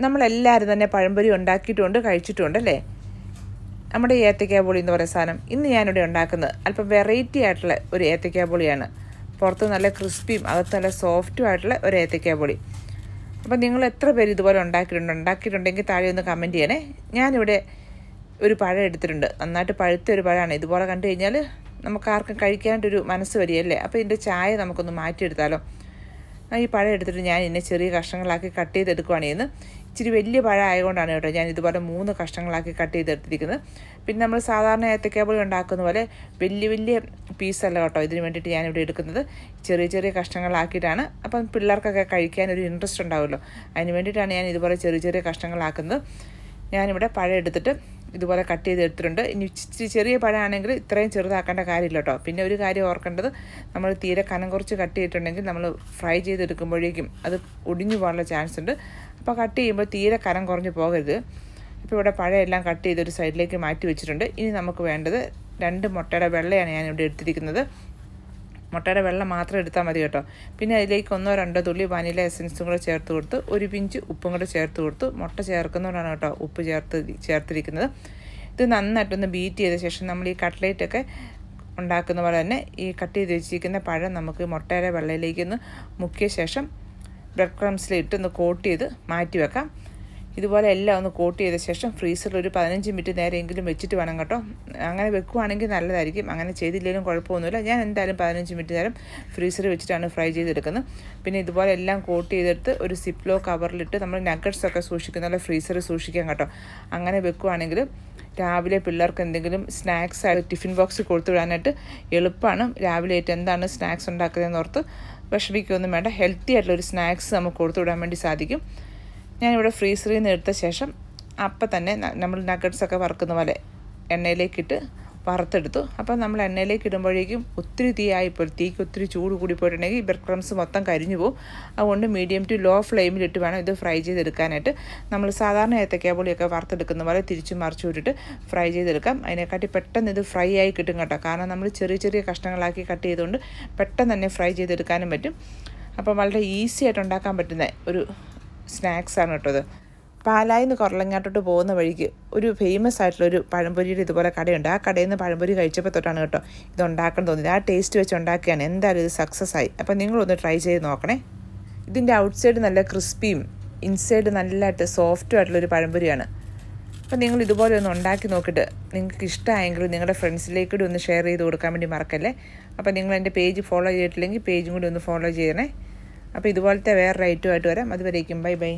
നമ്മളെല്ലാവരും തന്നെ പഴംപൊരി ഉണ്ടാക്കിയിട്ടുണ്ട് കഴിച്ചിട്ടുണ്ട് അല്ലേ? നമ്മുടെ ഏത്തയ്ക്ക ബോളി എന്ന് പറയുന്ന സാധനം ഇന്ന് ഞാനിവിടെ ഉണ്ടാക്കുന്നത് അല്പം വെറൈറ്റി ആയിട്ടുള്ള ഒരു ഏത്തയ്ക്ക ബോളിയാണ് പുറത്ത് നല്ല ക്രിസ്പിയും അകത്ത് നല്ല സോഫ്റ്റും ആയിട്ടുള്ള ഒരു ഏത്തയ്ക്ക ബോളി അപ്പം നിങ്ങൾ എത്ര പേര് ഇതുപോലെ ഉണ്ടാക്കിയിട്ടുണ്ട് ഉണ്ടാക്കിയിട്ടുണ്ടെങ്കിൽ താഴെ ഒന്ന് കമന്റ് ചെയ്യണേ. ഞാനിവിടെ ഒരു പഴം എടുത്തിട്ടുണ്ട്. നന്നായിട്ട് പഴുത്ത ഒരു പഴമാണ്. ഇതുപോലെ കണ്ടു കഴിഞ്ഞാൽ നമുക്ക് ആർക്കും കഴിക്കാനായിട്ടൊരു മനസ്സ് വരികയല്ലേ? അപ്പോൾ ഇതിന്റെ ചായ നമുക്കൊന്ന് മാറ്റിയെടുത്താലോ? ഈ പഴം എടുത്തിട്ട് ഞാൻ ഇതിനെ ചെറിയ കഷ്ണങ്ങളാക്കി കട്ട് ചെയ്തെടുക്കുവാണ് ചെയ്യുന്നത്. ഇച്ചിരി വലിയ പഴം ആയതുകൊണ്ടാണ് കേട്ടോ ഞാൻ ഇതുപോലെ മൂന്ന് കഷ്ണങ്ങളാക്കി കട്ട് ചെയ്തെടുത്തിരിക്കുന്നത്. പിന്നെ നമ്മൾ സാധാരണ ഏത്തക്കാപ്പൊടി ഉണ്ടാക്കുന്ന പോലെ വലിയ വലിയ പീസല്ല കേട്ടോ ഇതിന് വേണ്ടിയിട്ട് ഞാനിവിടെ എടുക്കുന്നത്. ചെറിയ ചെറിയ കഷ്ണങ്ങളാക്കിയിട്ടാണ്. അപ്പം പിള്ളേർക്കൊക്കെ കഴിക്കാൻ ഒരു ഇൻട്രസ്റ്റ് ഉണ്ടാവുമല്ലോ. അതിന് വേണ്ടിയിട്ടാണ് ഞാൻ ഇതുപോലെ ചെറിയ ചെറിയ കഷ്ണങ്ങളാക്കുന്നത്. ഞാനിവിടെ പഴം എടുത്തിട്ട് ഇതുപോലെ കട്ട് ചെയ്ത് എടുത്തിട്ടുണ്ട് ഇനി ഇച്ചിരി ചെറിയ പഴമാണെങ്കിൽ ഇത്രയും ചെറുതാക്കേണ്ട കാര്യമില്ല കേട്ടോ പിന്നെ ഒരു കാര്യം ഓർക്കേണ്ടത് നമ്മൾ തീരെ കനം കുറച്ച് കട്ട് ചെയ്തിട്ടുണ്ടെങ്കിൽ നമ്മൾ ഫ്രൈ ചെയ്തെടുക്കുമ്പോഴേക്കും അത് ഒടിഞ്ഞു പോകാനുള്ള ചാൻസ് ഉണ്ട്. അപ്പോൾ കട്ട് ചെയ്യുമ്പോൾ തീരെ കനം കുറഞ്ഞ് പോകരുത്. ഇപ്പോൾ ഇവിടെ പഴമെല്ലാം കട്ട് ചെയ്തൊരു സൈഡിലേക്ക് മാറ്റി വെച്ചിട്ടുണ്ട്. ഇനി നമുക്ക് വേണ്ടത് രണ്ട് മുട്ടയുടെ വെള്ളയാണ് ഞാനിവിടെ എടുത്തിരിക്കുന്നത്. മുട്ടയുടെ വെള്ളം മാത്രം എടുത്താൽ മതി കേട്ടോ. പിന്നെ അതിലേക്ക് ഒന്നോ രണ്ടോ തുള്ളി വനില എസൻസും കൂടെ ചേർത്ത് കൊടുത്ത് ഒരു പിഞ്ച് ഉപ്പും കൂടെ ചേർത്ത് കൊടുത്ത് മുട്ട ചേർക്കുന്നതുകൊണ്ടാണ് കേട്ടോ ഉപ്പ് ചേർത്ത് ചേർത്തിരിക്കുന്നത്. ഇത് നന്നായിട്ടൊന്ന് ബീറ്റ് ചെയ്ത ശേഷം നമ്മൾ ഈ കട്ട്ലേറ്റൊക്കെ ഉണ്ടാക്കുന്ന പോലെ തന്നെ ഈ കട്ട് ചെയ്ത് വെച്ചിരിക്കുന്ന പഴം നമുക്ക് മുട്ടയുടെ വെള്ളയിലേക്കൊന്ന് മുക്കിയ ശേഷം ബ്രെഡ് ക്രംസിലിട്ട് ഒന്ന് കോട്ട് ചെയ്ത് മാറ്റി വെക്കാം. ഇതുപോലെ എല്ലാം ഒന്ന് കോട്ട് ചെയ്ത ശേഷം ഫ്രീസറിൽ ഒരു പതിനഞ്ച് മിനിറ്റ് നേരെയെങ്കിലും വെച്ചിട്ട് വേണം കേട്ടോ. അങ്ങനെ വെക്കുവാണെങ്കിൽ നല്ലതായിരിക്കും. അങ്ങനെ ചെയ്തില്ലെങ്കിലും കുഴപ്പമൊന്നുമില്ല. ഞാൻ എന്തായാലും പതിനഞ്ച് മിനിറ്റ് നേരം ഫ്രീസറിൽ വെച്ചിട്ടാണ് ഫ്രൈ ചെയ്തെടുക്കുന്നത്. പിന്നെ ഇതുപോലെ എല്ലാം കോട്ട് ചെയ്തെടുത്ത് ഒരു സിപ്ലോ കവറിലിട്ട് നമ്മൾ നഗറ്റ്സ് ഒക്കെ സൂക്ഷിക്കുന്ന നല്ല ഫ്രീസറിൽ സൂക്ഷിക്കാം കേട്ടോ. അങ്ങനെ വെക്കുവാണെങ്കിൽ രാവിലെ പിള്ളേർക്ക് എന്തെങ്കിലും സ്നാക്സ് ആയിട്ട് ടിഫിൻ ബോക്സ് കൊടുത്തു വിടാനായിട്ട് എളുപ്പമാണ്. രാവിലെ ആയിട്ട് എന്താണ് സ്നാക്സ് ഉണ്ടാക്കുന്നതെന്ന് ഓർത്ത് വിഷമിക്കൊന്നും വേണ്ട. ഹെൽത്തി ആയിട്ടുള്ള ഒരു സ്നാക്സ് നമുക്ക് കൊടുത്തു വിടാൻ വേണ്ടി സാധിക്കും. ഞാനിവിടെ ഫ്രീസറിൽ നിന്ന് എടുത്ത ശേഷം അപ്പം തന്നെ നമ്മൾ നഗറ്റ്സ് ഒക്കെ വറുക്കുന്ന പോലെ എണ്ണയിലേക്കിട്ട് വറുത്തെടുത്തു. അപ്പം നമ്മൾ എണ്ണയിലേക്ക് ഇടുമ്പോഴേക്കും ഒത്തിരി തീ ആയിപ്പോൾ തീക്ക് ഒത്തിരി ചൂട് കൂടി പോയിട്ടുണ്ടെങ്കിൽ ബ്രെഡ് ക്രംസ് മൊത്തം കരിഞ്ഞു പോകും. അതുകൊണ്ട് മീഡിയം ടു ലോ ഫ്ലെയിമിലിട്ട് വേണം ഇത് ഫ്രൈ ചെയ്തെടുക്കാനായിട്ട്. നമ്മൾ സാധാരണ ഏത്തക്കാപ്പൊളിയൊക്കെ വറുത്തെടുക്കുന്ന പോലെ തിരിച്ചു മറിച്ചു വിട്ടിട്ട് ഫ്രൈ ചെയ്തെടുക്കാം. അതിനെക്കാട്ടി പെട്ടെന്ന് ഇത് ഫ്രൈ ആയി കിട്ടും കേട്ടോ. കാരണം നമ്മൾ ചെറിയ ചെറിയ കഷ്ണങ്ങളാക്കി കട്ട് ചെയ്തുകൊണ്ട് പെട്ടെന്ന് തന്നെ ഫ്രൈ ചെയ്തെടുക്കാനും പറ്റും. അപ്പം വളരെ ഈസി ആയിട്ട് ഉണ്ടാക്കാൻ പറ്റുന്ന ഒരു സ്നാക്സ് ആണ് കേട്ടോ ഇത്. പാലായിൽ നിന്ന് കുറലങ്ങാട്ടോട്ട് പോകുന്ന വഴിക്ക് ഒരു ഫേമസ് ആയിട്ടുള്ള ഒരു പഴംപൊരിയുടെ ഇതുപോലെ കടയുണ്ട്. ആ കടയിൽ നിന്ന് പഴംപൊരി കഴിച്ചപ്പോൾ തൊട്ടാണ് കേട്ടോ ഇത് ഉണ്ടാക്കാൻ തോന്നിയത്. ആ ടേസ്റ്റ് വെച്ച് ഉണ്ടാക്കുകയാണ് എന്തായാലും ഇത് സക്സസ് ആയി. അപ്പോൾ നിങ്ങളൊന്ന് ട്രൈ ചെയ്ത് നോക്കണേ. ഇതിന്റെ ഔട്ട്സൈഡ് നല്ല ക്രിസ്പിയും ഇൻസൈഡ് നല്ലതായിട്ട് സോഫ്റ്റും ആയിട്ടുള്ളൊരു പഴംപൊരിയാണ്. അപ്പോൾ നിങ്ങൾ ഇതുപോലെ ഒന്ന് ഉണ്ടാക്കി നോക്കിയിട്ട് നിങ്ങൾക്ക് ഇഷ്ടമായെങ്കിൽ നിങ്ങളുടെ ഫ്രണ്ട്സിലേക്ക് കൂടി ഒന്ന് ഷെയർ ചെയ്ത് കൊടുക്കാൻ വേണ്ടി മറക്കല്ലേ? അപ്പോൾ നിങ്ങൾ എന്റെ പേജ് ഫോളോ ചെയ്തിട്ടില്ലെങ്കിൽ പേജും കൂടി ഒന്ന് ഫോളോ ചെയ്യണേ. അപ്പോൾ ഇതുപോലത്തെ വേറൊരു ഐറ്റമായിട്ട് വരാം. അതുവരേക്കും. Bye bye